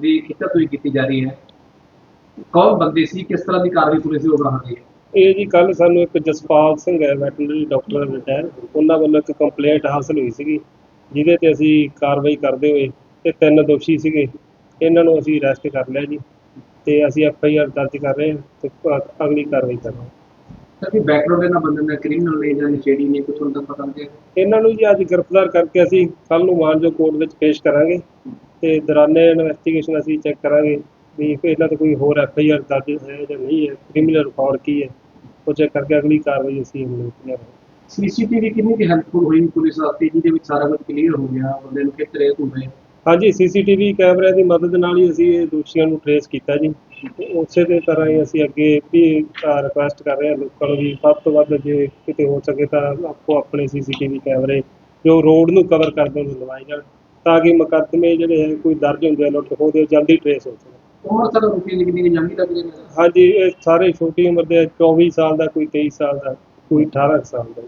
ਦੀ ਖਿੱਚਾਤੂਈ ਕੀਤੀ ਜਾ ਰਹੀ ਹੈ? ਕੌਣ ਬੰਦੇ ਸੀ? ਕਿਸ ਤਰ੍ਹਾਂ ਦੀ ਕਾਰਵਾਈ ਪੁਲਿਸ ਦੀ ਹੋ ਰਹੀ ਹੈ ਇਹ ਜੀ ਕੱਲ ਸਾਨੂੰ ਇੱਕ ਜਸਪਾਲ ਸਿੰਘ ਹੈ, ਵੈਟਰਨਰੀ ਡਾਕਟਰ ਰਿਟਾਇਰ ਉਹਨਾਂ ਵੱਲੋਂ ਇੱਕ ਕੰਪਲੇਂਟ ਹਾਸਲ ਹੋਈ ਸੀਗੀ, ਜਿਹਦੇ ਤੇ ਅਸੀਂ ਕਾਰਵਾਈ ਕਰਦੇ ਹੋਏ ਤੇ ਤਿੰਨ ਦੋਸ਼ੀ ਸੀਗੇ। ਇਹਨਾਂ ਨੂੰ ਅਸੀਂ ਅਰੈਸਟ ਕਰ ਲਿਆ ਜੀ। ਤੇ ਅਸੀਂ ਐਫ ਆਈ ਆਰ ਦਰਜ ਕਰ ਰਹੇ ਹਾਂ ਤੇ ਅ- ਅਗਲੀ ਕਾਰਵਾਈ ਕਰ ਰਹੇ ਹਾਂ। ਸਰ ਕੀ ਬੈਕਗ੍ਰਾਉਂਡ ਇਹਨਾਂ ਬੰਦੇ ਦਾ ਕ੍ਰਿਮੀਨਲ ਨੇ ਜਾਂ ਨਸ਼ੇੜੀ ਨੇ ਕੁਝ ਹੁੰਦਾ ਪਤਾ ਨਹੀਂ ਇਹਨਾਂ ਨੂੰ ਜੀ ਅੱਜ ਗ੍ਰਿਫਤਾਰ ਕਰਕੇ ਅਸੀਂ ਕੱਲ ਨੂੰ ਮਾਨਜੋ ਕੋਰਟ ਵਿੱਚ ਪੇਸ਼ ਕਰਾਂਗੇ ਤੇ ਦੌਰਾਨੇ ਇਨਵੈਸਟੀਗੇਸ਼ਨ ਅਸੀਂ ਚੈੱਕ ਕਰਾਂਗੇ ਵੀ ਇਹਨਾਂ ਤੇ ਕੋਈ ਹੋਰ ਐਫ ਆਈ ਆਰ ਦਰਜ ਹੈ ਜਾਂ ਨਹੀਂ ਹੈ ਕ੍ਰਿਮੀਨਲ ਰਿਕਾਰਡ ਕੀ ਹੈ ਉਹ ਚੈੱਕ ਕਰਕੇ ਅਗਲੀ ਕਾਰਵਾਈ ਅਸੀਂ ਵਿੱਚ ਲਿਆਵਾਂਗੇ। ਸੀਸੀਟੀਵੀ ਕਿੰਨੀ ਕਿ ਹੈਲਪਫੁਲ ਹੋਈ ਪੁਲਿਸ ਵਾਸਤੇ ਜਿਹਦੇ ਵਿੱਚ ਸਾਰਾ ਕੁਝ ਕਲੀਅਰ ਹੋ ਗਿਆ ਬੰਦੇ ਨੂੰ ਕਿਸ ਤਰ੍ਹਾਂ ਘੁੰਮੇ? ਹਾਂਜੀ ਸੀਸੀਟੀਵੀ ਕੈਮਰਿਆਂ ਦੀ ਮਦਦ ਨਾਲ ਹੀ ਅਸੀਂ ਇਹ ਦੋਸ਼ੀਆਂ ਨੂੰ ਟਰੇਸ ਕੀਤਾ ਜੀ। ਤੇ ਉਸੇ ਦੇ ਤਰ੍ਹਾਂ ਹੀ ਅਸੀਂ ਅੱਗੇ ਵੀ ਰਿਕੁਐਸਟ ਕਰ ਰਹੇ ਹਾਂ ਲੋਕਾਂ ਨੂੰ ਵੀ ਵੱਧ ਤੋਂ ਵੱਧ ਜੇ ਕਿਤੇ ਹੋ ਸਕੇ ਤਾਂ ਆਪੋ ਆਪਣੇ ਸੀਸੀਟੀਵੀ ਕੈਮਰੇ ਜੋ ਰੋਡ ਨੂੰ ਕਵਰ ਕਰਦੇ ਨੇ ਲਵਾਏ ਜਾਣ ਤਾਂ ਕਿ ਮੁਕੱਦਮੇ ਜਿਹੜੇ ਹੈ ਕੋਈ ਦਰਜ ਹੁੰਦੇ ਆ ਲੁੱਟ ਖੋਹ ਦੇ ਜਲਦੀ ਟਰੇਸ ਹੋ ਸਕਣ ਉਮਰ ਸਰ ਹਾਂਜੀ ਇਹ ਸਾਰੇ ਛੋਟੀ ਉਮਰ ਦੇ 24 ਸਾਲ ਦਾ ਕੋਈ 23 ਸਾਲ ਦਾ ਕੋਈ 18 ਸਾਲ ਦਾ।